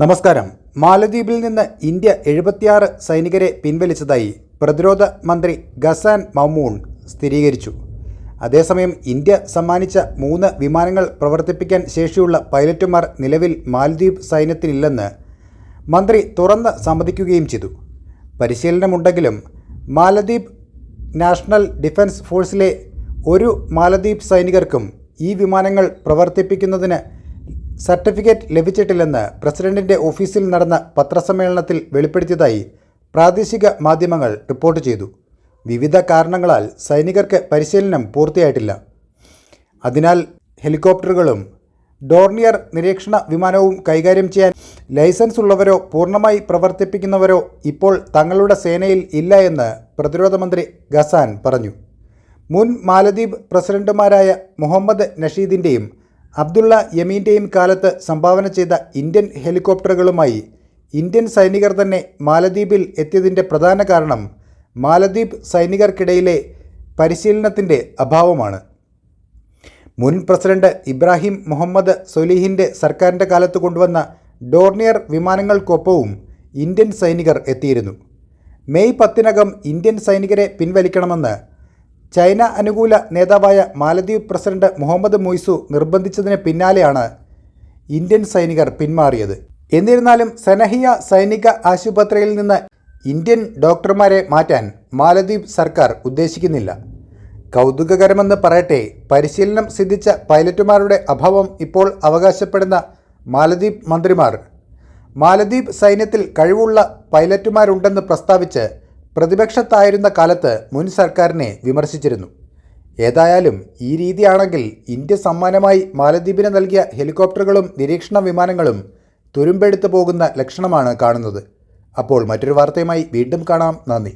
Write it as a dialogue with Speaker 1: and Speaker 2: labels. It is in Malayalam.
Speaker 1: നമസ്കാരം. മാലദ്വീപിൽ നിന്ന് ഇന്ത്യ എഴുപത്തിയാറ് സൈനികരെ പിൻവലിച്ചതായി പ്രതിരോധ മന്ത്രി ഗസാൻ മമൂൺ സ്ഥിരീകരിച്ചു. അതേസമയം ഇന്ത്യ സമ്മാനിച്ച മൂന്ന് വിമാനങ്ങൾ പ്രവർത്തിപ്പിക്കാൻ ശേഷിയുള്ള പൈലറ്റുമാർ നിലവിൽ മാലദ്വീപ് സൈന്യത്തിനില്ലെന്ന് മന്ത്രി തുറന്ന് സമ്മതിക്കുകയും ചെയ്തു. പരിശീലനമുണ്ടെങ്കിലും മാലദ്വീപ് നാഷണൽ ഡിഫൻസ് ഫോഴ്സിലെ ഒരു മാലദ്വീപ് സൈനികർക്കും ഈ വിമാനങ്ങൾ പ്രവർത്തിപ്പിക്കുന്നതിന് സർട്ടിഫിക്കറ്റ് ലഭിച്ചിട്ടില്ലെന്ന് പ്രസിഡന്റിന്റെ ഓഫീസിൽ നടന്ന പത്രസമ്മേളനത്തിൽ വെളിപ്പെടുത്തിയതായി പ്രാദേശിക മാധ്യമങ്ങൾ റിപ്പോർട്ട് ചെയ്തു. വിവിധ കാരണങ്ങളാൽ സൈനികർക്ക് പരിശീലനം പൂർത്തിയായിട്ടില്ല. അതിനാൽ ഹെലികോപ്റ്ററുകളും ഡോർണിയർ നിരീക്ഷണ വിമാനവും കൈകാര്യം ചെയ്യാൻ ലൈസൻസ് ഉള്ളവരോ പൂർണമായി പ്രവർത്തിപ്പിക്കുന്നവരോ ഇപ്പോൾ തങ്ങളുടെ സേനയിൽ ഇല്ല എന്ന് പ്രതിരോധ മന്ത്രി ഗസാൻ പറഞ്ഞു. മുൻ മാലദ്വീപ് പ്രസിഡന്റുമാരായ മുഹമ്മദ് നഷീദിന്റെയും അബ്ദുള്ള യമീന്റെയും കാലത്ത് സംഭാവന ചെയ്ത ഇന്ത്യൻ ഹെലികോപ്റ്ററുകളുമായി ഇന്ത്യൻ സൈനികർ തന്നെ മാലദ്വീപിൽ എത്തിയതിന്റെ പ്രധാന കാരണം മാലദ്വീപ് സൈനികർക്കിടയിലെ പരിശീലനത്തിന്റെ അഭാവമാണ്. മുൻ പ്രസിഡന്റ് ഇബ്രാഹിം മുഹമ്മദ് സൊലീഹിന്റെ സർക്കാരിന്റെ കാലത്ത് കൊണ്ടുവന്ന ഡോർണിയർ വിമാനങ്ങൾക്കൊപ്പവും ഇന്ത്യൻ സൈനികർ എത്തിയിരുന്നു. മെയ് പത്തിനകം ഇന്ത്യൻ സൈനികരെ പിൻവലിക്കണമെന്ന് ചൈന അനുകൂല നേതാവായ മാലദ്വീപ് പ്രസിഡന്റ് മുഹമ്മദ് മൊയ്സു നിർബന്ധിച്ചതിന് പിന്നാലെയാണ് ഇന്ത്യൻ സൈനികർ പിന്മാറിയത്. എന്നിരുന്നാലും സനഹിയ സൈനിക ആശുപത്രിയിൽ നിന്ന് ഇന്ത്യൻ ഡോക്ടർമാരെ മാറ്റാൻ മാലദ്വീപ് സർക്കാർ ഉദ്ദേശിക്കുന്നില്ല. കൗതുകകരമെന്ന് പറയട്ടെ പരിശീലനം സിദ്ധിച്ച പൈലറ്റുമാരുടെ അഭാവം ഇപ്പോൾ അവകാശപ്പെടുന്ന മാലദ്വീപ് മന്ത്രിമാർ. മാലദ്വീപ് സൈന്യത്തിൽ കഴിവുള്ള പൈലറ്റുമാരുണ്ടെന്ന് പ്രസ്താവിച്ച് പ്രതിപക്ഷത്തായിരുന്ന കാലത്ത് മുൻ സർക്കാരിനെ വിമർശിച്ചിരുന്നു. ഏതായാലും ഈ രീതിയാണെങ്കിൽ ഇന്ത്യ സമ്മാനമായി മാലദ്വീപിന് നൽകിയ ഹെലികോപ്റ്ററുകളും നിരീക്ഷണ വിമാനങ്ങളും തുരുമ്പെടുത്തു പോകുന്ന ലക്ഷണമാണ് കാണുന്നത്. അപ്പോൾ മറ്റൊരു വാർത്തയുമായി വീണ്ടും കാണാം. നന്ദി.